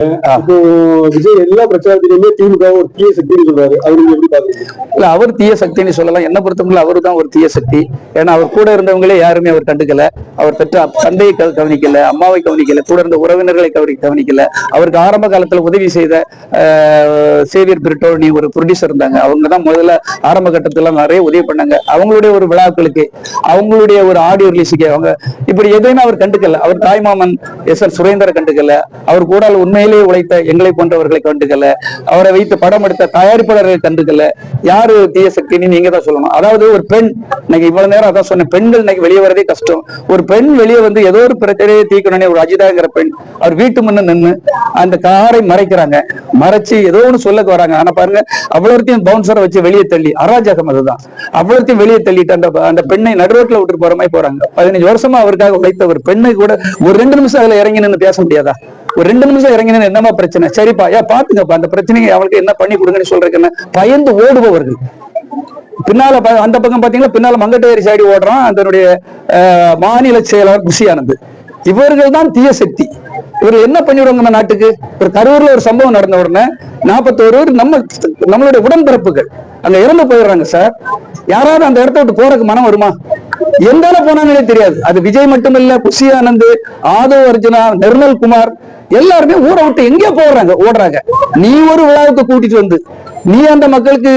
இப்போ விஜய் எல்லா பிரச்சாரத்திலுமே திமுக ஒரு தீய சக்தின்னு சொல்றாரு. அது நீங்க எப்படி பாக்குறீங்க இல்ல அவர் தீய சக்தின்னு சொல்லலாம். என்ன பொறுத்தவரை அவர் தான் ஒரு தீய சக்தி. ஏன்னா அவர் கூட இருந்தவங்களே யாருமே அவர் கண்டுக்கல. அவர் பெற்ற தந்தையை கவ- கவனிக்கல அம்மாவை கவனிக்கல கூட இருந்த உறவினர்களை கவனி கவனிக்கல. அவருக்கு ஆரம்ப காலத்துல உதவி செய்த சேவியர் பிரிட்டோனி ஒரு ப்ரொடியூசர் இருந்தாங்க. அவங்க தான் முதல்ல ஆரம்ப கட்டத்துல நிறைய உதவி பண்ணாங்க. அவங்களுடைய ஒரு விழாக்களுக்கு அவங்களுடைய ஒரு ஆடியோ ரிலீஸுக்கு அவங்க இப்படி எதையுமே அவர் கண்டுக்கல. அவர் தாய்மாமன் எஸ் எல் சுரேந்தரை கண்டுக்கல. அவர் கூட உண்மையிலேயே உழைத்த எங்களை போன்றவர்களை கண்டுக்கல அவரை வைத்து படம் எடுத்த தயாரிப்பாளர்களை கண்டுக்கல யாரு தீய சக்தின்னு நீங்க தான் சொல்லணும். அதாவது ஒரு பெண் இன்னைக்கு இவ்வளவு நேரம் அதான் சொன்னேன் பெண்கள் இன்னைக்கு வெளியே வரதே கஷ்டம். ஒரு பெண் வெளியே வந்து ஏதோ ஒரு பிரச்சனையை தீக்கணும்னே ஒரு அஜிதாங்கிற பெண் அவர் வீட்டு முன்ன நின்று அந்த காரை மறைக்கிறாங்க. மறைச்சு ஏதோ ஒன்று சொல்லக்கு வராங்க. ஆனா பாருங்க அவ்வளோத்தையும் பவுன்சரை வச்சு வெளியே தள்ளி அராஜகம் அதுதான். அவ்வளோத்தையும் வெளியே தள்ளிட்டு அந்த அந்த பெண்ணை நடுரோட்ல விட்டுட்டு போற மாதிரி போறாங்க. பதினஞ்சு வருஷமா அவருக்காக உழைத்த ஒரு பெண்ணை கூட ஒரு ரெண்டு நிமிஷம் அதுல இறங்கி நின்று பேச முடியாதா? ஒரு ரெண்டு நிமிஷம் இறங்கினா என்னமா பிரச்சனை? சரிப்பா. ஏன் பாத்துங்கப்பா அந்த பிரச்சனையை அவளுக்கு என்ன பண்ணி கொடுங்கன்னு சொல்றதுக்கு பயந்து ஓடுபவர்கள் பின்னால அந்த பக்கம் பாத்தீங்கன்னா பின்னால மங்கட்டேரி சைடு ஓடுறான். அதனுடைய அஹ், மாநில செயலாளர் குஷி ஆனந்த். இவர்கள் தான் தீய சக்தி. இவர் என்ன பண்ணிவிடுவாங்க நம்ம நாட்டுக்கு? ஒரு கரூர்ல ஒரு சம்பவம் நடந்த உடனே நாற்பத்தோரு நம்ம நம்மளுடைய உடன்பிறப்புகள். அங்க இறந்து போயிடுறாங்க சார் யாராவது அந்த இடத்த விட்டு போறதுக்கு மனம் வருமா? எந்த போனாங்களே தெரியாது. அது விஜய் மட்டுமில்ல குஷி ஆனந்த் ஆதவ் அர்ஜுனா நிர்மல் குமார் எல்லாருமே ஊரை விட்டு எங்கேயோ போடுறாங்க ஓடுறாங்க. நீ ஒரு விழாவுக்கு கூட்டிட்டு வந்து நீ அந்த மக்களுக்கு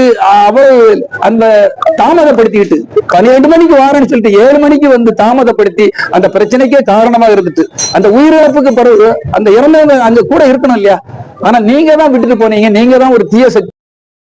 அவ்வளவு அந்த தாமதப்படுத்திக்கிட்டு பன்னிரெண்டு மணிக்கு வாரன்னு சொல்லிட்டு ஏழு மணிக்கு வந்து தாமதப்படுத்தி அந்த பிரச்சனைக்கே காரணமா இருந்துட்டு அந்த உயிரிழப்புக்கு பிறகு அந்த இறந்தவங்க அங்க கூட இருக்கணும் இல்லையா? ஆனா நீங்க தான் விட்டுட்டு போனீங்க நீங்க தான் ஒரு தீய சக்தி.